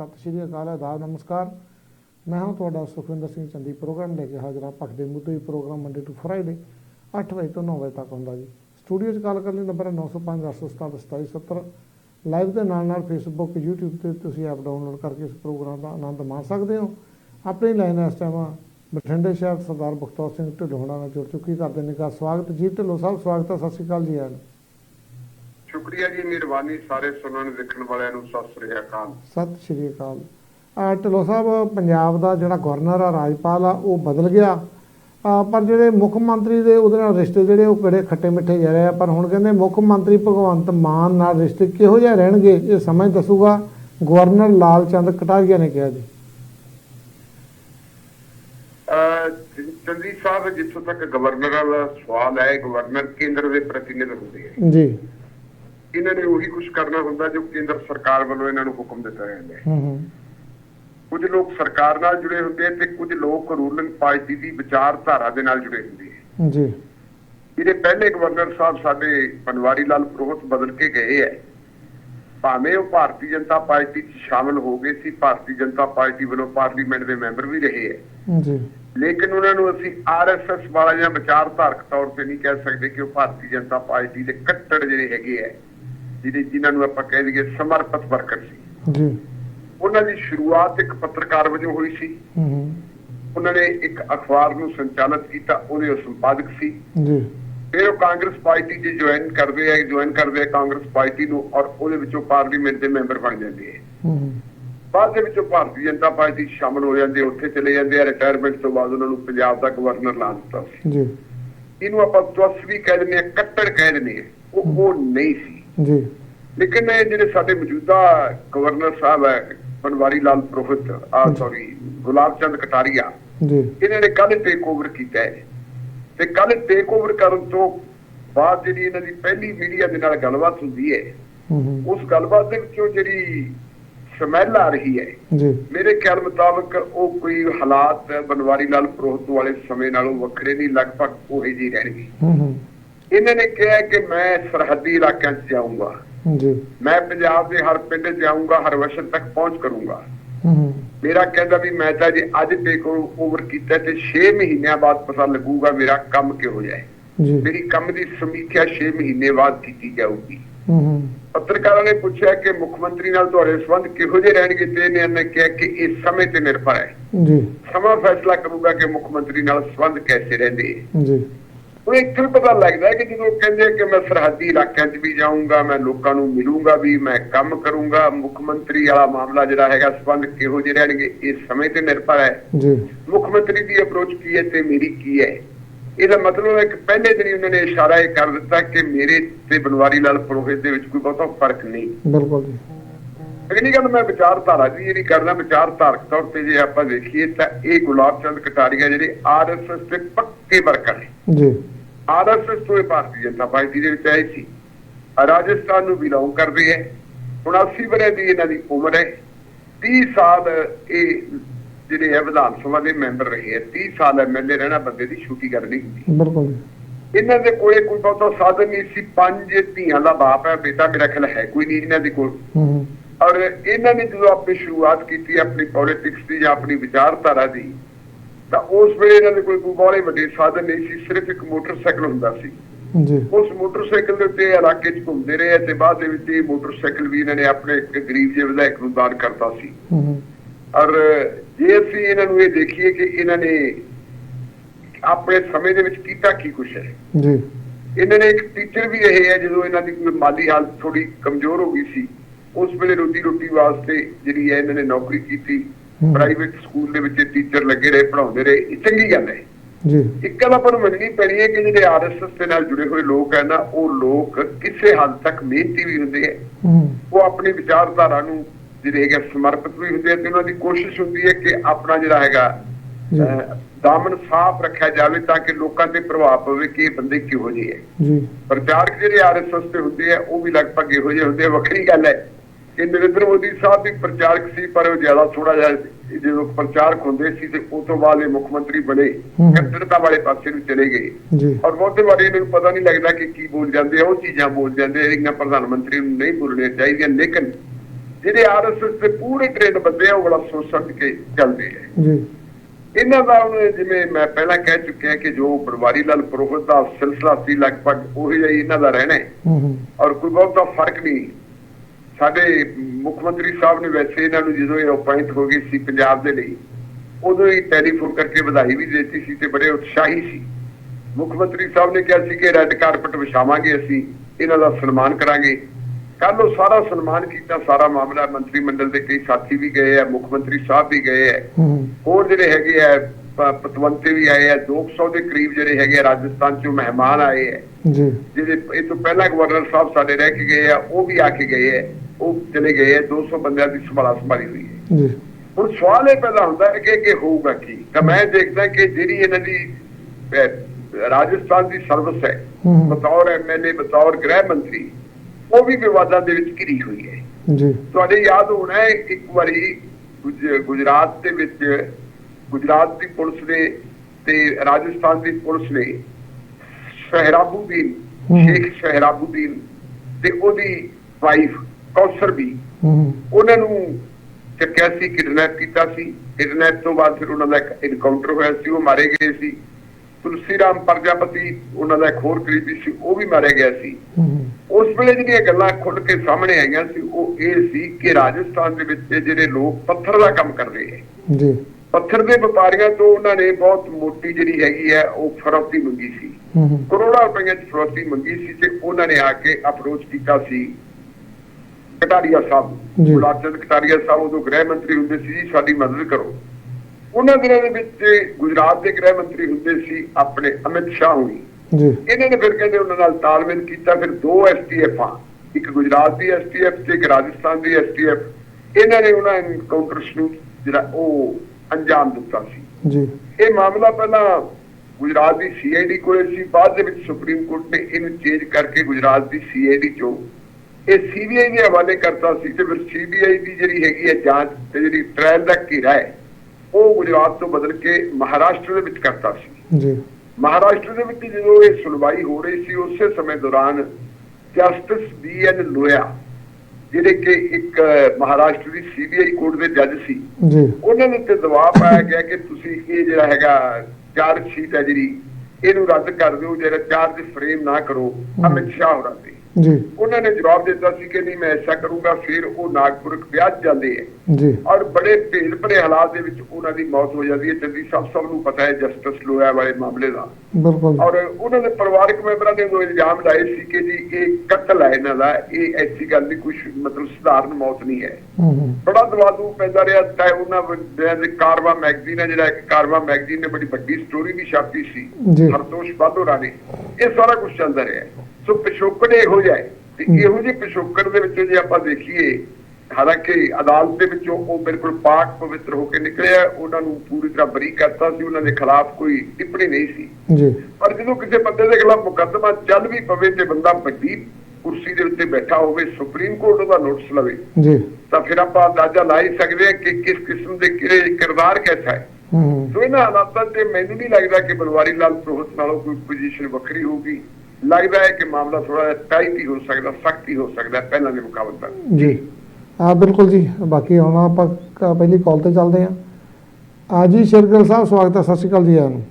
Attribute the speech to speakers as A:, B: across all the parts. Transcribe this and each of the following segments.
A: ਸਤਿ ਸ਼੍ਰੀ ਅਕਾਲ ਆਦਾਬ ਨਮਸਕਾਰ। ਮੈਂ ਹਾਂ ਤੁਹਾਡਾ ਸੁਖਵਿੰਦਰ ਸਿੰਘ ਚੰਦੀ ਪ੍ਰੋਗਰਾਮ ਲੈ ਕੇ ਹਾਜ਼ਰ ਹਾਂ। ਭਖਦੇ ਮੁੱਦੇ ਪ੍ਰੋਗਰਾਮ ਮੰਡੇ ਟੂ ਫਰਾਈਡੇ 8 ਵਜੇ ਤੋਂ 9 ਵਜੇ ਤੱਕ ਹੁੰਦਾ ਜੀ। ਸਟੂਡੀਓ 'ਚ ਕਾਲ ਕਰਨ ਲਈ ਨੰਬਰ ਹੈ 905 877 2770 ਲਾਈਵ ਦੇ ਨਾਲ ਨਾਲ ਫੇਸਬੁੱਕ YouTube ਤੇ ਤੁਸੀਂ ਐਪ ਡਾਊਨਲੋਡ ਕਰਕੇ ਇਸ ਪ੍ਰੋਗਰਾਮ ਦਾ ਆਨੰਦ ਮਾਣ ਸਕਦੇ ਹੋ। ਆਪਣੀ ਲਾਈਨ ਇਸ ਟਾਈਮ ਬਠਿੰਡੇ ਸ਼ਹਿਰ ਸਰਦਾਰ ਬਖਤੌਰ ਸਿੰਘ ਢਿੱਲੋਂ ਨਾਲ ਜੁੜ ਚੁੱਕੀ ਕਰਦੇ ਨੇ ਕਾ ਸਵਾਗਤ, ਜੀ ਢਿੱਲੋਂ ਸਾਹਿਬ, ਸਵਾਗਤ ਹੈ, ਸਤਿ ਸ਼੍ਰੀ ਅਕਾਲ ਜੀ ਆਇਆਂ
B: ਸ਼ੁਕਰੀਆ ਜੀ ਮਿਹਰਬਾਨੀ ਸਾਰੇ ਸੁਣਨ ਦੇਖਣ ਵਾਲਿਆਂ ਨੂੰ। ਸਤਿ ਸ੍ਰੀ ਅਕਾਲ।
A: ਸਤਿ ਸ਼੍ਰੀ ਅਕਾਲ। ਢਿੱਲੋਂ ਸਾਹਿਬ ਪੰਜਾਬ ਦਾ ਜਿਹੜਾ ਗਵਰਨਰ ਆ ਰਾਜਪਾਲ ਆ ਉਹ ਬਦਲ ਗਿਆ। ਪਰ ਜਿਹੜੇ ਮੁੱਖ ਮੰਤਰੀ ਦੇ ਉਹਦੇ ਨਾਲ ਰਿਸ਼ਤੇ ਜਿਹੜੇ ਉਹ ਬੜੇ ਖੱਟੇ ਮਿੱਠੇ ਜਾ ਰਹੇ ਆ। ਪਰ ਹੁਣ ਕਹਿੰਦੇ ਮੁੱਖ ਮੰਤਰੀ ਭਗਵੰਤ ਮਾਨ ਨਾਲ ਰਿਸ਼ਤੇ ਕਿਹੋ ਜਿਹੇ ਰਹਿਣਗੇ ਇਹ ਸਮਾਂ ਹੀ ਦੱਸੂਗਾ। ਗਵਰਨਰ ਲਾਲ ਚੰਦ ਕਟਾਰੀਆ ਨੇ ਕਿਹਾ ਜੀ।
B: ਚੰਦੀ ਸਾਹਿਬ ਜਿੱਥੋਂ ਤੱਕ ਗਵਰਨਰ ਦਾ ਸਵਾਲ ਹੈ ਗਵਰਨਰ ਕੇਂਦਰ ਦੇ ਪ੍ਰਤੀਨਿਧ ਹੁੰਦੇ ਹੈ
A: ਜੀ।
B: ਇਹਨਾਂ ਨੇ ਉਹੀ ਕੁਝ ਕਰਨਾ ਹੁੰਦਾ ਜੋ ਕੇਂਦਰ ਸਰਕਾਰ ਵੱਲੋਂ ਇਹਨਾਂ ਨੂੰ ਹੁਕਮ ਦਿੱਤਾ ਜਾਂਦਾ ਹੈ।
A: ਹੂੰ ਹੂੰ।
B: ਕੁਝ ਲੋਕ ਸਰਕਾਰ ਨਾਲ ਜੁੜੇ ਹੁੰਦੇ ਤੇ ਕੁਝ ਲੋਕ ਰੂਲਿੰਗ ਪਾਰਟੀ ਦੀ ਵਿਚਾਰਧਾਰਾ ਦੇ ਨਾਲ ਜੁੜੇ ਹੁੰਦੇ
A: ਜੀ।
B: ਜਿਹੜੇ ਪਹਿਲੇ ਗਵਰਨਰ ਸਾਹਿਬ ਸਾਡੇ ਪਨਵਾਰੀ ਲਾਲ ਪ੍ਰੋਹਤ ਬਦਲ ਕੇ ਗਏ ਹੈ ਭਾਵੇਂ ਉਹ ਭਾਰਤੀ ਜਨਤਾ ਪਾਰਟੀ 'ਚ ਸ਼ਾਮਲ ਹੋ ਗਏ ਸੀ ਭਾਰਤੀ ਜਨਤਾ ਪਾਰਟੀ ਵੱਲੋਂ ਪਾਰਲੀਮੈਂਟ ਦੇ ਮੈਂਬਰ ਵੀ ਰਹੇ ਹੈ
A: ਜੀ।
B: ਲੇਕਿਨ ਉਹਨਾਂ ਨੂੰ ਅਸੀਂ ਆਰਐਸਐਸ ਵਾਲਾ ਜਾਂ ਵਿਚਾਰਧਾਰਕ ਤੌਰ ਤੇ ਨਹੀਂ ਕਹਿ ਸਕਦੇ ਕਿ ਉਹ ਭਾਰਤੀ ਜਨਤਾ ਪਾਰਟੀ ਦੇ ਕੱਟੜ ਜਿਹੜੇ ਹੈਗੇ ਹੈ ਜਿਹੜੇ ਜਿਨ੍ਹਾਂ ਨੂੰ ਆਪਾਂ ਕਹਿ ਦਈਏ ਸਮਰਪਿਤ ਵਰਕਰ ਸੀ।
A: ਜੀ।
B: ਉਹਨਾਂ ਦੀ ਸ਼ੁਰੂਆਤ ਇੱਕ ਪੱਤਰਕਾਰ ਵਜੋਂ ਹੋਈ ਸੀ।
A: ਹੂੰ ਹੂੰ।
B: ਉਹਨਾਂ ਨੇ ਇੱਕ ਅਖਬਾਰ ਨੂੰ ਸੰਚਾਲਿਤ ਕੀਤਾ ਉਹਦੇ ਉਹ ਸੰਪਾਦਕ ਸੀ।
A: ਜੀ।
B: ਫਿਰ ਉਹ ਕਾਂਗਰਸ ਪਾਰਟੀ 'ਚ ਜੁਆਇਨ ਕਰਦੇ ਆ ਜੁਆਇਨ ਕਰਦੇ ਆ ਕਾਂਗਰਸ ਪਾਰਟੀ ਨੂੰ ਔਰ ਉਹਦੇ ਵਿੱਚੋਂ ਪਾਰਲੀਮੈਂਟ ਦੇ ਮੈਂਬਰ ਬਣ ਜਾਂਦੇ ਆ।
A: ਹੂੰ ਹੂੰ।
B: ਬਾਅਦ ਦੇ ਵਿੱਚੋਂ ਭਾਰਤੀ ਜਨਤਾ ਪਾਰਟੀ ਸ਼ਾਮਲ ਹੋ ਜਾਂਦੇ ਉੱਥੇ ਚਲੇ ਜਾਂਦੇ ਆ। ਰਿਟਾਇਰਮੈਂਟ ਤੋਂ ਬਾਅਦ ਉਹਨਾਂ ਨੂੰ ਪੰਜਾਬ ਦਾ ਗਵਰਨਰ ਲਾ ਦਿੱਤਾ ਸੀ।
A: ਜੀ।
B: ਇਹਨੂੰ ਆਪਾਂ ਤਵਸਵੀ ਕਹਿ ਦਿੰਦੇ ਆ ਕੱਟੜ ਕਹਿ ਦਿੰਦੇ ਆ। ਉਹ ਉਹ ਨਹੀਂ ਸੀ।
A: ਜੀ।
B: ਲੇਕਿਨ ਜਿਹੜੇ ਸਾਡੇ ਮੌਜੂਦਾ ਗਵਰਨਰ ਸਾਹਿਬ ਹੈ ਪਨਵਾਰੀ ਲਾਲ ਪ੍ਰੋਹਿਤ ਆ ਸੌਰੀ ਗੁਲਾਬ ਚੰਦ ਕਟਾਰੀਆ
A: ਜੀ।
B: ਇਹਨਾਂ ਨੇ ਕੱਲ ਟੇਕ ਓਵਰ ਕੀਤਾ ਹੈ। ਤੇ ਕੱਲ ਟੇਕ ਓਵਰ ਕਰਨ ਤੋਂ ਬਾਅਦ ਜਿਹੜੀ ਇਹਨਾਂ ਦੀ ਪਹਿਲੀ ਮੀਡੀਆ ਦੇ ਨਾਲ ਗੱਲਬਾਤ ਹੁੰਦੀ ਹੈ ਉਸ ਗੱਲਬਾਤ ਦੇ ਵਿੱਚੋਂ ਜਿਹੜੀ ਸਮੈਲ ਆ ਰਹੀ ਹੈ
A: ਜੀ।
B: ਮੇਰੇ ਖਿਆਲ ਮੁਤਾਬਕ ਉਹ ਕੋਈ ਹਾਲਾਤ ਬਨਵਾਰੀ ਲਾਲ ਪ੍ਰੋਹਤ ਵਾਲੇ ਸਮੇਂ ਨਾਲੋਂ ਵੱਖਰੇ ਨਹੀਂ ਲਗਭਗ ਉਹੇ ਜਿਹੇ ਰਹਿਣਗੇ।
A: ਹੂੰ ਹੂੰ।
B: ਇਹਨਾਂ ਨੇ ਕਿਹਾ ਕਿ ਮੈਂ ਸਰਹੱਦੀ ਇਲਾਕਿਆਂ 'ਚ ਜਾਊਂਗਾ।
A: ਜੀ।
B: ਮੈਂ ਪੰਜਾਬ ਦੇ ਹਰ ਪਿੰਡ 'ਚ ਜਾਊਂਗਾ ਹਰ ਵਸ਼ਨ ਤੱਕ ਪਹੁੰਚ ਕਰੂੰਗਾ। ਮੇਰਾ ਕਹਿੰਦਾ ਵੀ ਮੈਂ ਤਾਂ ਜੇ ਅੱਜ ਟੇਕ ਓਵਰ ਕੀਤਾ ਤੇ 6 ਮਹੀਨਿਆਂ ਬਾਅਦ ਪਤਾ ਲੱਗੂਗਾ ਮੇਰਾ ਕੰਮ ਕਿਹੋ ਜਿਹਾ ਹੈ।
A: ਜੀ।
B: ਮੇਰੀ ਕੰਮ ਦੀ ਸਮੀਖਿਆ 6 ਮਹੀਨੇ ਬਾਅਦ ਕੀਤੀ ਜਾਊਗੀ। ਪੱਤਰਕਾਰਾਂ ਨੇ ਪੁੱਛਿਆ ਕਿ ਮੁੱਖ ਮੰਤਰੀ ਨਾਲ ਤੁਹਾਡੇ ਸੰਬੰਧ ਕਿਹੋ ਜਿਹੇ ਰਹਿਣਗੇ ਤੇ ਇਹਨੇ ਨੇ ਕਿਹਾ ਕਿ ਇਹ ਸਮੇਂ ਤੇ ਨਿਰਭਰ ਹੈ।
A: ਜੀ।
B: ਸਮਾਂ ਫੈਸਲਾ ਕਰੂਗਾ ਕਿ ਮੁੱਖ ਮੰਤਰੀ ਨਾਲ ਸੰਬੰਧ ਕੈਸੇ ਰਹਿੰਦੇ।
A: ਜੀ।
B: ਉਹ ਇੱਥੇ ਪਤਾ ਲੱਗਦਾ ਕਿ ਜਦੋਂ ਕਹਿੰਦੇ ਕਿ ਮੈਂ ਸਰਹੱਦੀ ਇਲਾਕਿਆਂ 'ਚ ਵੀ ਜਾਊਂਗਾ ਮੈਂ ਲੋਕਾਂ ਨੂੰ ਮਿਲੂੰਗਾ ਵੀ ਮੈਂ ਕੰਮ ਕਰੂੰਗਾ ਮੁੱਖ ਮੰਤਰੀ ਵਾਲਾ ਮਾਮਲਾ ਜਿਹੜਾ ਹੈਗਾ ਸੰਬੰਧ ਕਿਹੋ ਜਿਹੇ ਰਹਿਣਗੇ ਇਹ ਸਮੇਂ ਤੇ ਨਿਰਭਰ ਹੈ।
A: ਜੀ।
B: ਮੁੱਖ ਮੰਤਰੀ ਦੀ ਅਪਰੋਚ ਕੀ ਹੈ ਤੇ ਮੇਰੀ ਕੀ ਹੈ? ਇਹਦਾ ਮਤਲਬ ਹੈ ਕਿ ਪਹਿਲੇ ਦਿਨ ਹੀ ਉਹਨਾਂ ਨੇ ਇਸ਼ਾਰਾ ਇਹ ਕਰ ਦਿੱਤਾ ਕਿ ਮੇਰੇ ਤੇ ਬਨਵਾਰੀ ਲਾਲ ਪ੍ਰੋਹਿਤ ਦੇ ਵਿੱਚ ਕੋਈ ਬਹੁਤਾ ਫ਼ਰਕ ਨਹੀਂ।
A: ਬਿਲਕੁਲ ਜੀ।
B: ਅਗਲੀ ਗੱਲ ਮੈਂ ਵਿਚਾਰਧਾਰਾ ਦੀ ਜਿਹੜੀ ਕਰਦਾ ਵਿਚਾਰਧਾਰਕ ਤੌਰ ਤੇ ਜੇ ਆਪਾਂ ਦੇਖੀਏ ਤਾਂ ਇਹ ਗੁਲਾਬ ਚੰਦ ਕਟਾਰੀਆ ਜਿਹੜੇ ਆਰਐਸਐਸ ਦੇ ਪੱਕੇ ਵਰਕਰ ਨੇ।
A: ਜੀ।
B: ਆਰਐਸਐਸ ਤੋਂ ਇਹ ਭਾਰਤੀ ਜਨਤਾ ਪਾਰਟੀ ਦੇ ਵਿੱਚ ਆਏ ਸੀ। ਰਾਜਸਥਾਨ ਨੂੰ ਬਿਲੋਂਗ ਕਰਦੇ ਹੈ। 79 ਵਰੇ ਦੀ ਇਹਨਾਂ ਦੀ ਉਮਰ ਹੈ। 30 ਸਾਲ ਇਹ ਜਿਹੜੇ ਹੈ ਵਿਧਾਨ ਸਭਾ ਦੇ ਮੈਂਬਰ ਰਹੇ ਹੈ। 30 ਸਾਲ ਐਮਐਲਏ ਰਹਿਣਾ ਬੰਦੇ ਦੀ ਛੁੱਟੀ ਕਰਨੀ ਹੁੰਦੀ
A: ਬਿਲਕੁਲ
B: ਇਹਨਾਂ ਦੇ ਕੋਲੇ ਕੋਈ ਬਹੁਤਾ ਸਾਧਨ ਨਹੀਂ ਸੀ। ਪੰਜ ਧੀਆਂ ਦਾ ਬਾਪ ਹੈ ਬੇਟਾ ਮੇਰਾ ਖਿਆਲ ਹੈ ਕੋਈ ਨਹੀਂ ਇਹਨਾਂ ਦੇ ਕੋਲ।
A: ਹੂੰ।
B: ਔਰ ਇਹਨਾਂ ਨੇ ਜਦੋਂ ਆਪਣੀ ਸ਼ੁਰੂਆਤ ਕੀਤੀ ਆਪਣੀ ਪੋਲਿਟਿਕਸ ਦੀ ਜਾਂ ਆਪਣੀ ਵਿਚਾਰਧਾਰਾ ਦੀ ਤਾਂ ਉਸ ਵੇਲੇ ਇਹਨਾਂ ਦੇ ਕੋਈ ਬਹੁਤ ਵੱਡੇ ਸਾਧਨ ਨਹੀਂ ਸੀ ਸਿਰਫ ਇੱਕ ਮੋਟਰਸਾਈਕਲ ਹੁੰਦਾ ਸੀ।
A: ਜੀ।
B: ਉਸ ਮੋਟਰਸਾਈਕਲ ਦੇ ਉੱਤੇ ਇਲਾਕੇ 'ਚ ਘੁੰਮਦੇ ਰਹੇ ਤੇ ਬਾਅਦ ਦੇ ਵਿੱਚ ਇਹ ਮੋਟਰਸਾਈਕਲ ਵੀ ਇਹਨਾਂ ਨੇ ਆਪਣੇ ਇੱਕ ਗਰੀਬ ਜਿਹੇ ਵਿਧਾਇਕ ਨੂੰ ਦਾਨ ਕਰਤਾ ਸੀ। ਔਰ ਜੇ ਅਸੀਂ ਇਹਨਾਂ ਨੂੰ ਇਹ ਦੇਖੀਏ ਕਿ ਇਹਨਾਂ ਨੇ ਆਪਣੇ ਸਮੇਂ ਦੇ ਵਿੱਚ ਕੀਤਾ ਕੀ ਕੁਛ ਹੈ।
A: ਜੀ।
B: ਇਹਨਾਂ ਨੇ ਇੱਕ ਟੀਚਰ ਵੀ ਰਹੇ ਹੈ ਜਦੋਂ ਇਹਨਾਂ ਦੀ ਕੋਈ ਮਾਲੀ ਹਾਲਤ ਥੋੜੀ ਕਮਜ਼ੋਰ ਹੋ ਗਈ ਸੀ ਉਸ ਵੇਲੇ ਰੋਟੀ ਰੋਟੀ ਵਾਸਤੇ ਜਿਹੜੀ ਹੈ ਇਹਨਾਂ ਨੇ ਨੌਕਰੀ ਕੀਤੀ। ਪ੍ਰਾਈਵੇਟ ਸਕੂਲ ਦੇ ਵਿੱਚ ਟੀਚਰ ਲੱਗੇ ਰਹੇ ਪੜਾਉਂਦੇ ਰਹੇ। ਇਹ ਚੰਗੀ ਗੱਲ ਹੈ।
A: ਜੀ।
B: ਇੱਕ ਗੱਲ ਆਪਾਂ ਨੂੰ ਮੰਨਣੀ ਪੈਣੀ ਹੈ ਕਿ ਜਿਹੜੇ ਆਰਐਸਐਸ ਦੇ ਨਾਲ ਜੁੜੇ ਹੋਏ ਲੋਕ ਹੈ ਨਾ ਉਹ ਲੋਕ ਕਿਸੇ ਹੱਦ ਤੱਕ ਮਿਹਨਤੀ ਵੀ ਹੁੰਦੇ ਹੈ। ਉਹ ਆਪਣੀ ਵਿਚਾਰਧਾਰਾ ਨੂੰ ਜਿਹੜੇ ਹੈਗੇ ਸਮਰਪਿਤ ਵੀ ਹੁੰਦੇ ਆ ਤੇ ਉਹਨਾਂ ਦੀ ਕੋਸ਼ਿਸ਼ ਹੁੰਦੀ ਹੈ ਕਿ ਆਪਣਾ ਜਿਹੜਾ ਹੈਗਾ ਦਾਮਨ ਸਾਫ਼ ਰੱਖਿਆ ਜਾਵੇ ਤਾਂ ਕਿ ਲੋਕਾਂ ਤੇ ਪ੍ਰਭਾਵ ਪਵੇ ਕਿ ਇਹ ਬੰਦੇ ਕਿਹੋ ਜਿਹੇ ਹੈ।
A: ਜੀ।
B: ਪ੍ਰਚਾਰਕ ਜਿਹੜੇ ਆਰਐਸਐਸ ਤੇ ਹੁੰਦੇ ਆ ਉਹ ਵੀ ਲਗਭਗ ਇਹੋ ਜਿਹੇ ਹੁੰਦੇ ਆ। ਵੱਖਰੀ ਗੱਲ ਹੈ। ਕਿ ਨਰਿੰਦਰ ਮੋਦੀ ਸਾਹਿਬ ਵੀ ਪ੍ਰਚਾਰਕ ਸੀ ਪਰ ਉਹ ਜ਼ਿਆਦਾ ਥੋੜਾ ਜਿਹਾ ਜਦੋਂ ਪ੍ਰਚਾਰਕ ਹੁੰਦੇ ਸੀ ਤੇ ਉਸ ਤੋਂ ਬਾਅਦ ਇਹ ਮੁੱਖ ਮੰਤਰੀ ਬਣੇ। ਕੱਟੜਤਾ ਵਾਲੇ ਪਾਸੇ ਨੂੰ ਚਲੇ ਗਏ। ਔਰ ਬਹੁਤੇ ਵਾਰੀ ਇਹਨਾਂ ਨੂੰ ਪਤਾ ਨਹੀਂ ਲੱਗਦਾ ਕਿ ਕੀ ਬੋਲ ਜਾਂਦੇ ਆ ਉਹ ਚੀਜ਼ਾਂ ਬੋਲ ਜਾਂਦੇ ਜਿਹੜੀਆਂ ਪ੍ਰਧਾਨ ਮੰਤਰੀ ਨੂੰ ਨਹੀਂ ਬੋਲਣੀਆਂ ਚਾਹੀਦੀਆਂ ਲੇਕਿਨ ਜਿਹੜੇ ਆਰਐਸਐਸ ਦੇ ਪੂਰੇ ਟ੍ਰੇਨ ਬੰਦੇ ਆ ਉਹ ਬੜਾ ਸੋਚ ਸਮਝ ਕੇ ਚੱਲਦੇ ਆ।
A: ਜੀ।
B: ਇਹਨਾਂ ਦਾ ਜਿਵੇਂ ਮੈਂ ਪਹਿਲਾਂ ਕਹਿ ਚੁੱਕਿਆ ਕਿ ਜੋ ਬਰਵਾਰੀ ਲਾਲ ਪੁਰੋਹਿਤ ਦਾ ਸਿਲਸਿਲਾ ਸੀ ਲਗਭਗ ਉਹੀ ਜਿਹਾ ਹੀ ਇਹਨਾਂ ਦਾ ਰਹਿਣਾ ਹੈ।
A: ਹੂੰ ਹੂੰ।
B: ਔਰ ਕੋਈ ਬਹੁਤਾ ਫ਼ਰਕ ਨਹੀਂ। ਸਾਡੇ ਮੁੱਖ ਮੰਤਰੀ ਸਾਹਿਬ ਨੇ ਵੈਸੇ ਇਹਨਾਂ ਨੂੰ ਜਦੋਂ ਇਹ ਅਪਾਇੰਟ ਹੋ ਗਈ ਸੀ ਪੰਜਾਬ ਦੇ ਲਈ ਉਦੋਂ ਹੀ ਟੈਲੀਫੋਨ ਕਰਕੇ ਵਧਾਈ ਵੀ ਦਿੱਤੀ ਸੀ ਤੇ ਬੜੇ ਉਤਸ਼ਾਹੀ ਸੀ। ਮੁੱਖ ਮੰਤਰੀ ਸਾਹਿਬ ਨੇ ਕਿਹਾ ਸੀ ਕਿ ਰੈੱਡ ਕਾਰਪਟ ਵਿਛਾਵਾਂਗੇ ਅਸੀਂ ਇਹਨਾਂ ਦਾ ਸਨਮਾਨ ਕਰਾਂਗੇ। ਕੱਲ ਉਹ ਸਾਰਾ ਸਨਮਾਨ ਕੀਤਾ ਸਾਰਾ ਮਾਮਲਾ ਮੰਤਰੀ ਮੰਡਲ ਦੇ ਕਈ ਸਾਥੀ ਵੀ ਗਏ ਆ ਮੁੱਖ ਮੰਤਰੀ ਸਾਹਿਬ ਵੀ ਗਏ ਆ। ਹੋਰ ਜਿਹੜੇ ਹੈਗੇ ਆ ਪਤਵੰਤੇ ਵੀ ਆਏ ਆ 200 ਦੇ ਕਰੀਬ ਜਿਹੜੇ ਹੈਗੇ ਆ ਰਾਜਸਥਾਨ ਚੋਂ ਮਹਿਮਾਨ ਆਏ ਆ।
A: ਜੀ।
B: ਜਿਹੜੇ ਇਹ ਤੋਂ ਪਹਿਲਾਂ ਗਵਰਨਰ ਸਾਹਿਬ ਸਾਡੇ ਰਹਿ ਕੇ ਗਏ ਆ ਉਹ ਵੀ ਆ ਕੇ ਗਏ ਆ। ਉਹ ਚਲੇ ਗਏ ਆ 200 ਬੰਦਿਆਂ ਦੀ ਸੰਭਾਲਾ ਸੰਭਾਲੀ ਹੋਈ ਹੈ।
A: ਜੀ।
B: ਹੁਣ ਸਵਾਲ ਇਹ ਪੈਦਾ ਹੁੰਦਾ ਹੈ ਕਿ ਕਿ ਹੋਊਗਾ ਕੀ? ਤਾਂ ਮੈਂ ਦੇਖਦਾ ਕਿ ਜਿਹੜੀ ਇਹਨਾਂ ਦੀ ਰਾਜਸਥਾਨ ਦੀ ਸਰਵਿਸ ਹੈ ਬਤੌਰ ਐਮਐਲਏ ਬਤੌਰ ਗ੍ਰਹਿ ਮੰਤਰੀ ਉਹ ਵੀ ਵਿਵਾਦਾਂ ਦੇ ਵਿੱਚ ਘਿਰੀ ਹੋਈ ਹੈ।
A: ਜੀ।
B: ਤੁਹਾਡੇ ਯਾਦ ਹੋਣਾ ਹੈ ਇੱਕ ਵਾਰੀ ਗੁਜ- ਗੁਜਰਾਤ ਦੇ ਵਿੱਚ ਗੁਜਰਾਤ ਦੀ ਪੁਲਿਸ ਨੇ ਤੇ ਰਾਜਸਥਾਨ ਦੀ ਪੁਲਿਸ ਨੇ ਸ਼ਹਿਰਾਬੂਦੀਨ। ਸ਼ੇਖ ਸ਼ਹਿਰਾਬੂਦੀਨ ਤੇ ਉਹਦੀ ਵਾਈਫ ਕੌਸਰ ਵੀ। ਉਹਨਾਂ ਨੂੰ ਚੱਕਿਆ ਸੀ ਕਿਡਨੈਪ ਕੀਤਾ ਸੀ। ਕਿਡਨੈਪ ਤੋਂ ਬਾਅਦ ਫਿਰ ਉਹਨਾਂ ਦਾ ਇੱਕ ਇਨਕਾਊਂਟਰ ਹੋਇਆ ਸੀ ਉਹ ਮਾਰੇ ਗਏ ਸੀ। ਤੁਲਸੀ ਰਾਮ ਪ੍ਰਜਾਪਤੀ ਉਹਨਾਂ ਦਾ ਇੱਕ ਹੋਰ ਕਰੀਬੀ ਸੀ ਉਹ ਵੀ ਮਾਰਿਆ ਗਿਆ ਸੀ। ਉਸ ਵੇਲੇ ਜਿਹੜੀਆਂ ਗੱਲਾਂ ਖੁੱਲ ਕੇ ਸਾਹਮਣੇ ਆਈਆਂ ਸੀ ਉਹ ਇਹ ਸੀ ਕਿ ਰਾਜਸਥਾਨ ਦੇ ਵਿੱਚ ਜਿਹੜੇ ਲੋਕ ਪੱਥਰ ਦਾ ਕੰਮ ਕਰਦੇ ਹੈ
A: ਜੀ।
B: ਪੱਥਰ ਦੇ ਵਪਾਰੀਆਂ ਤੋਂ ਉਹਨਾਂ ਨੇ ਬਹੁਤ ਮੋਟੀ ਜਿਹੜੀ ਹੈਗੀ ਹੈ ਉਹ ਫਰੌਤੀ ਮੰਗੀ ਸੀ। ਕਰੋੜਾਂ ਰੁਪਏ ਦੀ ਫਰੌਤੀ ਮੰਗੀ ਸੀ ਤੇ ਉਹਨਾਂ ਨੇ ਆ ਕੇ ਅਪਰੋਚ ਕੀਤਾ ਸੀ ਕਟਾਰੀਆ ਸਾਹਿਬ।
A: ਜੀ।
B: ਗੁਲਾਬ ਚੰਦ ਕਟਾਰੀਆ ਸਾਹਿਬ ਉਦੋਂ ਗ੍ਰਹਿ ਮੰਤਰੀ ਹੁੰਦੇ ਸੀ ਜੀ ਸਾਡੀ ਮਦਦ ਕਰੋ। ਉਹਨਾਂ ਦਿਨਾਂ ਦੇ ਵਿੱਚ ਗੁਜਰਾਤ ਦੇ ਗ੍ਰਹਿ ਮੰਤਰੀ ਹੁੰਦੇ ਸੀ ਆਪਣੇ ਅਮਿਤ ਸ਼ਾਹ ਹੋਣੀ।
A: ਜੀ।
B: ਇਹਨਾਂ ਨੇ ਫਿਰ ਕਹਿੰਦੇ ਉਹਨਾਂ ਨਾਲ ਤਾਲਮੇਲ ਕੀਤਾ ਫਿਰ ਦੋ ਐਸਟੀਐਫ ਇੱਕ ਗੁਜਰਾਤ ਦੀ ਐਸਟੀਐਫ ਤੇ ਇੱਕ ਰਾਜਸਥਾਨ ਦੀ ਐਸਟੀਐਫ। ਇਹਨਾਂ ਨੇ ਉਹਨਾਂ ਐਨਕਾਊਂਟਰਸ ਨੂੰ ਜਿਹੜਾ ਉਹ ਅੰਜਾਮ ਦਿੱਤਾ ਸੀ।
A: ਜੀ।
B: ਇਹ ਮਾਮਲਾ ਪਹਿਲਾਂ ਗੁਜਰਾਤ ਦੀ ਸੀਆਈਡੀ ਕੋਲੇ ਸੀ ਬਾਅਦ ਦੇ ਵਿੱਚ ਸੁਪਰੀਮ ਕੋਰਟ ਨੇ ਇਹਨੂੰ ਚੇਂਜ ਕਰਕੇ ਗੁਜਰਾਤ ਦੀ ਸੀਆਈਡੀ ਚੋਂ ਇਹ ਸੀਬੀਆਈ ਦੇ ਹਵਾਲੇ ਕਰਤਾ ਸੀ ਤੇ ਫਿਰ ਸੀਬੀਆਈ ਦੀ ਜਿਹੜੀ ਹੈਗੀ ਹੈ ਜਾਂਚ ਤੇ ਜਿਹੜੀ ਟ੍ਰਾਇਲ ਦਾ ਘੇਰਾ ਹੈ ਉਹ ਗੁਜਰਾਤ ਤੋਂ ਬਦਲ ਕੇ ਮਹਾਰਾਸ਼ਟਰ ਦੇ ਵਿੱਚ ਕਰਤਾ ਸੀ।
A: ਜੀ।
B: ਮਹਾਰਾਸ਼ਟਰ ਦੇ ਵਿੱਚ ਜਦੋਂ ਇਹ ਸੁਣਵਾਈ ਹੋ ਰਹੀ ਸੀ ਉਸੇ ਸਮੇਂ ਦੌਰਾਨ ਜਸਟਿਸ ਬੀ ਐਨ ਲੋਇਆ ਜਿਹੜੇ ਕਿ ਇੱਕ ਮਹਾਰਾਸ਼ਟਰ ਦੀ ਸੀਬੀਆਈ ਕੋਰਟ ਦੇ ਜੱਜ ਸੀ
A: ਜੀ।
B: ਉਹਨਾਂ ਦੇ ਉੱਤੇ ਦਬਾਅ ਪਾਇਆ ਗਿਆ ਕਿ ਤੁਸੀਂ ਇਹ ਜਿਹੜਾ ਹੈਗਾ ਚਾਰਜ ਸ਼ੀਟ ਹੈ ਜਿਹੜੀ ਇਹਨੂੰ ਰੱਦ ਕਰ ਦਿਓ ਜਿਹੜਾ ਚਾਰਜ ਫਰੇਮ ਨਾ ਕਰੋ ਅਮਿਤ ਸ਼ਾਹ ਹੋਰਾਂ ਤੇ।
A: ਜੀ।
B: ਉਹਨਾਂ ਨੇ ਜਵਾਬ ਦਿੱਤਾ ਸੀ ਕਿ ਨਹੀਂ ਮੈਂ ਐਸਾ ਕਰੂੰਗਾ ਫਿਰ ਉਹ ਨਾਗਪੁਰ ਵਿਆਜ ਜਾਂਦੇ ਹੈ
A: ਜੀ।
B: ਔਰ ਬੜੇ ਭੇਦ ਭਰੇ ਹਾਲਾਤ ਦੇ ਵਿੱਚ ਉਹਨਾਂ ਦੀ ਮੌਤ ਹੋ ਜਾਂਦੀ ਹੈ। ਜੱਦੀ ਸਾਹਿਬ ਸਭ ਨੂੰ ਪਤਾ ਹੈ ਜਸਟਿਸ ਲੋਇਆ ਵਾਲੇ ਮਾਮਲੇ ਦਾ।
A: ਬਿਲਕੁਲ।
B: ਔਰ ਉਹਨਾਂ ਦੇ ਪਰਿਵਾਰਕ ਮੈਂਬਰਾਂ ਨੇ ਉਹ ਇਲਜ਼ਾਮ ਲਾਏ ਸੀ ਕਿ ਜੀ ਇਹ ਕਤਲ ਹੈ ਇਹਨਾਂ ਦਾ। ਇਹ ਐਸੀ ਗੱਲ ਨਹੀਂ ਕੁਝ ਮਤਲਬ ਸਧਾਰਨ ਮੌਤ ਨਹੀਂ ਹੈ। ਬੜਾ ਦਵਾਦੂ ਪੈਂਦਾ ਰਿਹਾ। ਚਾਹੇ ਉਹਨਾਂ ਦੇ ਕਾਰਵਾ ਮੈਗਜ਼ੀਨ ਹੈ ਜਿਹੜਾ ਇੱਕ ਕਾਰਵਾ ਮੈਗਜ਼ੀਨ ਨੇ ਬੜੀ ਵੱਡੀ ਸਟੋਰੀ ਵੀ ਛਾਪੀ ਸੀ।
A: ਜੀ।
B: ਹਰਤੋਸ਼ ਬਾਦੋਰਾ ਨੇ ਇਹ ਸਾਰਾ ਕੁਝ ਚੱਲਦਾ ਰਿਹਾ। ਸੋ ਪਿਛੋਕੜ ਇਹੋ ਜਿਹਾ ਹੈ। ਤੇ ਇਹੋ ਜਿਹੇ ਪਿਛੋਕੜ ਦੇ ਵਿੱਚ ਜੇ ਆਪਾਂ ਦੇਖੀਏ ਹਾਲਾਂਕਿ ਅਦਾਲਤ ਦੇ ਵਿੱਚੋਂ ਉਹ ਬਿਲਕੁਲ ਪਾਕ ਪਵਿੱਤਰ ਹੋ ਕੇ ਨਿਕਲਿਆ ਉਹਨਾਂ ਨੂੰ ਪੂਰੀ ਤਰ੍ਹਾਂ ਬਰੀ ਕਰਤਾ ਸੀ ਉਹਨਾਂ ਦੇ ਖਿਲਾਫ ਕੋਈ ਟਿੱਪਣੀ ਨਹੀਂ ਸੀ।
A: ਜੀ।
B: ਪਰ ਜਦੋਂ ਕਿਸੇ ਬੰਦੇ ਦੇ ਖਿਲਾਫ ਮੁਕੱਦਮਾ ਚੱਲ ਵੀ ਪਵੇ ਤੇ ਬੰਦਾ ਵੱਡੀ ਕੁਰਸੀ ਦੇ ਉੱਤੇ ਬੈਠਾ ਹੋਵੇ ਸੁਪਰੀਮ ਕੋਰਟ ਉਹਦਾ ਨੋਟਿਸ ਲਵੇ
A: ਜੀ।
B: ਤਾਂ ਫਿਰ ਆਪਾਂ ਅੰਦਾਜ਼ਾ ਲਾ ਹੀ ਸਕਦੇ ਹਾਂ ਕਿ ਕਿਸ ਕਿਸਮ ਦੇ ਕਿਹੜੇ ਕਿਰਦਾਰ ਕੈਸਾ ਹੂੰ। ਸੋ ਇਹਨਾਂ ਹਾਲਾਤਾਂ ਤੇ ਮੈਨੂੰ ਨਹੀਂ ਲੱਗਦਾ ਕਿ ਬਲਵਾਰੀ ਲਾਲ ਪ੍ਰੋਹਤ ਨਾਲੋਂ ਕੋਈ ਪੋਜੀਸ਼ਨ ਵੱਖਰੀ ਹੋਊਗੀ। ਲੱਗਦਾ ਹੈ ਕਿ ਮਾਮਲਾ ਥੋੜਾ ਜਿਹਾ ਟਾਈਟ ਹੀ ਹੋ ਸਕਦਾ ਸਖਤ ਹੀ ਹੋ ਸਕਦਾ ਪਹਿਲਾਂ ਦੇ ਮੁਕਾਬਲੇ
A: ਜੀ। ਹਾਂ ਬਿਲਕੁਲ ਜੀ। ਬਾਕੀ ਹੁਣ ਆਪਾਂ ਪਹਿਲੀ ਕਾਲ ਤੇ ਚੱਲਦੇ ਹਾਂ। ਆ ਜੀ ਸ਼ੇਰਗਿੱਲ ਸਾਹਿਬ ਸਵਾਗਤ ਹੈ। ਸਤਿ ਸ਼੍ਰੀ ਅਕਾਲ ਜੀ ਆਇਆਂ ਨੂੰ।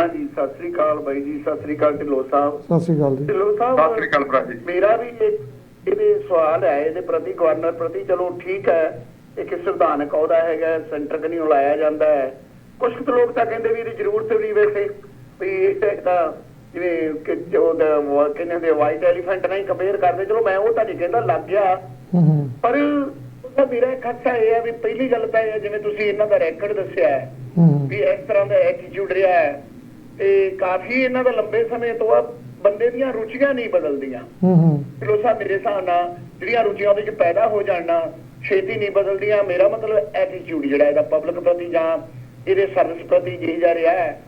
C: ਹਾਂਜੀ ਸਤਿ ਸ੍ਰੀ ਅਕਾਲ ਬਾਈ ਜੀ ਸਤਿ ਸ੍ਰੀ ਅਕਾਲ ਢਿੱਲੋਂ ਸਾਹਿਬ।
A: ਸਤਿ ਸ਼੍ਰੀ ਅਕਾਲ ਜੀ।
C: ਢਿੱਲੋਂ
B: ਸਤਿ
C: ਸਾਹਿਬ
B: ਸ੍ਰੀ ਅਕਾਲ ਭਰਾ ਜੀ।
C: ਮੇਰਾ ਵੀ ਇਹ- ਇਹਦੇ ਸਵਾਲ ਹੈ ਇਹਦੇ ਪ੍ਰਤੀ ਗਵਰਨਰ ਪ੍ਰਤੀ ਚਲੋ ਠੀਕ ਹੈ। ਇਹ ਕਿ ਸੰਵਿਧਾਨਕ ਅਹੁਦਾ ਹੈਗਾ ਸੈਂਟਰ ਕਨੀ ਲਾਇਆ ਜਾਂਦਾ ਹੈ। ਕੁਝ ਕੁ ਲੋਕ ਤਾਂ ਕਹਿੰਦੇ ਵੀ ਇਹਦੀ ਜ਼ਰੂਰਤ ਵੀ ਨਹੀਂ ਵੈਸੇ ਵੀ ਇਹ ਤਾਂ ਜਿਵੇਂ ਕਿ ਜੋ ਦਾ- ਉਹ ਕਹਿੰਦੇ ਹੁੰਦੇ ਵਾਈਟ ਐਲੀਫੈਂਟ ਨਾਲ ਹੀ ਕੰਪੇਅਰ ਕਰਦੇ ਚਲੋ ਮੈਂ ਉਹ ਤਾਂ ਨਹੀਂ ਕਹਿੰਦਾ ਲੱਗ ਗਿਆ। ਪਰ ਉਹਦਾ ਮੇਰਾ ਖਰਚਾ ਇਹ ਹੈ ਵੀ ਪਹਿਲੀ ਗੱਲ ਤਾਂ ਇਹ ਹੈ ਜਿਵੇਂ ਤੁਸੀਂ ਇਹਨਾਂ ਦਾ ਰੈਕੋਰਡ ਦੱਸਿਆ ਹੈ ਵੀ ਇਸ ਤਰ੍ਹਾਂ ਦਾ ਐਟੀਟਿਊਡ ਰਿਹਾ ਹੈ ਤੇ ਕਾਫੀ ਇਹਨਾਂ ਦਾ ਲੰਬੇ ਸਮੇਂ ਤੋਂ ਆ ਬੰਦੇ ਦੀਆਂ ਰੁਚੀਆਂ ਨਹੀਂ ਬਦਲਦੀਆਂ।
A: ਹੂੰ ਹੂੰ।
C: ਸਾਹਿਬ ਮੇਰੇ ਹਿਸਾਬ ਨਾਲ ਜਿਹੜੀਆਂ ਰੁਚੀਆਂ ਉਹਦੇ ਵਿੱਚ ਪੈਦਾ ਹੋ ਜਾਣਾ ਛੇਤੀ ਨਹੀਂ ਬਦਲਦੀਆਂ। ਮੇਰਾ ਮਤਲਬ ਐਟੀਟਿਊਡ ਜਿਹੜਾ ਇਹਦਾ ਪਬਲਿਕ ਪ੍ਰਤੀ ਜਾਂ ਇਹਦੇ ਸਰਵਿਸ ਪ੍ਰਤੀ ਜਿਹੀ ਜਾ ਰਿਹਾ ਹੈ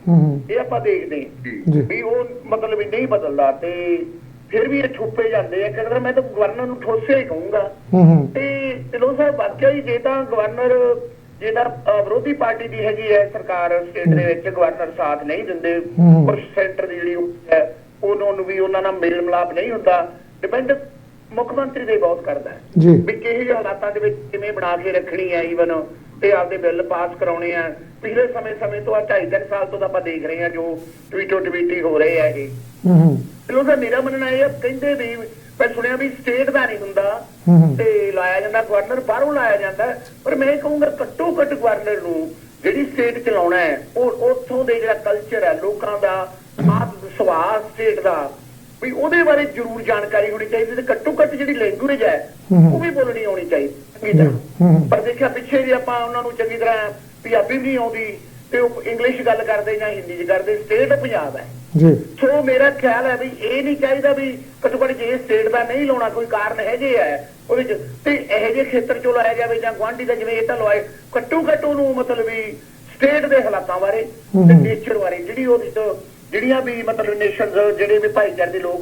C: ਇਹ ਆਪਾਂ ਦੇਖਦੇ ਵੀ ਉਹ ਮਤਲਬ ਨਹੀਂ ਬਦਲਦਾ ਤੇ ਫਿਰ ਵੀ ਇਹ ਛੁਪੇ ਜਾਂਦੇ ਆ। ਕਹਿੰਦਾ ਮੈਂ ਤਾਂ ਗਵਰਨਰ ਨੂੰ ਠੋਸਿਆ ਹੀ ਕਹੂੰਗਾ।
A: ਹੂੰ ਹੂੰ।
C: ਤੇ ਢਿੱਲੋਂ ਸਾਹਿਬ ਵਾਕਿਆ ਹੀ ਜੇ ਤਾਂ ਗਵਰਨਰ ਜੇ ਤਾਂ ਅਹ, ਵਿਰੋਧੀ ਪਾਰਟੀ ਦੀ ਹੈਗੀ ਹੈ ਸਰਕਾਰ ਸਟੇਟ ਦੇ ਵਿੱਚ ਗਵਰਨਰ ਸਾਥ ਨਹੀਂ ਦਿੰਦੇ। ਪਰ ਸੈਂਟਰ ਦੀ ਜਿਹੜੀ ਉਹ ਹੈ ਉਹਨਾਂ ਨੂੰ ਵੀ ਉਹਨਾਂ ਨਾਲ ਮੇਲ ਮਿਲਾਪ ਨਹੀਂ ਹੁੰਦਾ। ਡਿਪੈਂਡ ਮੁੱਖ ਮੰਤਰੀ ਦੇ ਬਹੁਤ ਕਰਦਾ ਹੈ।
A: ਜੀ।
C: ਵੀ ਕਿਹੇ ਹਾਲਾਤਾਂ ਦੇ ਵਿੱਚ ਕਿਵੇਂ ਬਣਾ ਕੇ ਰੱਖਣੀ ਹੈ ਈਵਨ ਤੇ ਆਪਦੇ ਬਿੱਲ ਪਾਸ ਕਰਾਉਣੇ ਆ। ਪਿਛਲੇ ਸਮੇਂ ਸਮੇਂ ਤੋਂ ਆ ਢਾਈ ਤਿੰਨ ਸਾਲ ਤੋਂ ਆਪਾਂ ਦੇਖ ਰਹੇ ਆ ਜੋ ਟਵੀਟੋ ਟਵੀਟੀ ਹੋ ਰਹੇ ਆ ਇਹ।
A: ਹੂੰ ਹੂੰ।
C: ਚਲੋ ਤਾਂ ਮੇਰਾ ਮੰਨਣਾ ਇਹ ਕਹਿੰਦੇ ਵੀ ਮੈਂ ਸੁਣਿਆ ਵੀ ਸਟੇਟ ਦਾ ਨਹੀਂ ਹੁੰਦਾ ਤੇ ਲਾਇਆ ਜਾਂਦਾ ਗਵਰਨਰ ਬਾਹਰੋਂ ਲਾਇਆ ਜਾਂਦਾ। ਪਰ ਮੈਂ ਕਹੂੰਗਾ ਘੱਟੋ ਘੱਟ ਗਵਰਨਰ ਨੂੰ ਜਿਹੜੀ ਸਟੇਟ ਚਲਾਉਣਾ ਹੈ ਉਹ ਉੱਥੋਂ ਦੇ ਜਿਹੜਾ ਕਲਚਰ ਹੈ ਲੋਕਾਂ ਦਾ ਆਪ ਸੁਭਾਅ ਸਟੇਟ ਦਾ ਵੀ ਉਹਦੇ ਬਾਰੇ ਜ਼ਰੂਰ ਜਾਣਕਾਰੀ ਹੋਣੀ ਚਾਹੀਦੀ ਤੇ ਘੱਟੋ ਘੱਟ ਜਿਹੜੀ ਲੈਂਗੁਏਜ ਹੈ
A: ਹੂੰ ਹੂੰ।
C: ਉਹ ਵੀ ਬੋਲਣੀ ਆਉਣੀ ਚਾਹੀਦੀ ਚੰਗੀ
A: ਹੂੰ ਹੂੰ।
C: ਤਰ੍ਹਾਂ ਪਰ ਦੇਖਿਆ ਪਿੱਛੇ ਜੇ ਆਪਾਂ ਉਹਨਾਂ ਨੂੰ ਚੰਗੀ ਤਰ੍ਹਾਂ ਪੰਜਾਬੀ ਵੀ ਨਹੀਂ ਆਉਂਦੀ ਤੇ ਉਹ ਇੰਗਲਿਸ਼ ਗੱਲ ਕਰਦੇ ਜਾਂ ਹਿੰਦੀ ਚ ਕਰਦੇ ਸਟੇਟ ਪੰਜਾਬ ਹੈ
A: ਜੀ
C: ਸੋ ਮੇਰਾ ਖਿਆਲ ਹੈ ਵੀ ਇਹ ਨਹੀਂ ਚਾਹੀਦਾ ਵੀ ਘੱਟੋ ਘੱਟ ਜੇ ਸਟੇਟ ਦਾ ਨਹੀਂ ਲਾਉਣਾ ਕੋਈ ਕਾਰਨ ਹੈਗੇ ਆ ਉਹਦੇ ਚ ਤੇ ਇਹੋ ਜਿਹੇ ਖੇਤਰ ਚੋਂ ਲਾਇਆ ਜਾਵੇ ਜਾਂ ਗੁਆਂਢੀ ਦਾ ਜਿਵੇਂ ਇਹ ਤਾਂ ਲਵਾਏ ਘੱਟੋ ਘੱਟ ਉਹਨੂੰ ਮਤਲਬ ਵੀ ਸਟੇਟ ਦੇ ਹਾਲਾਤਾਂ ਬਾਰੇ ਤੇ। ਨੇਚਰ ਬਾਰੇ ਜਿਹੜੀ ਉਹਦੀ ਤੋਂ ਜਿਹੜੀਆਂ ਵੀ ਮਤਲਬ ਨੇਸ਼ਨਸ ਜਿਹੜੇ ਵੀ ਭਾਈਚਾਰੇ ਦੇ ਲੋਕ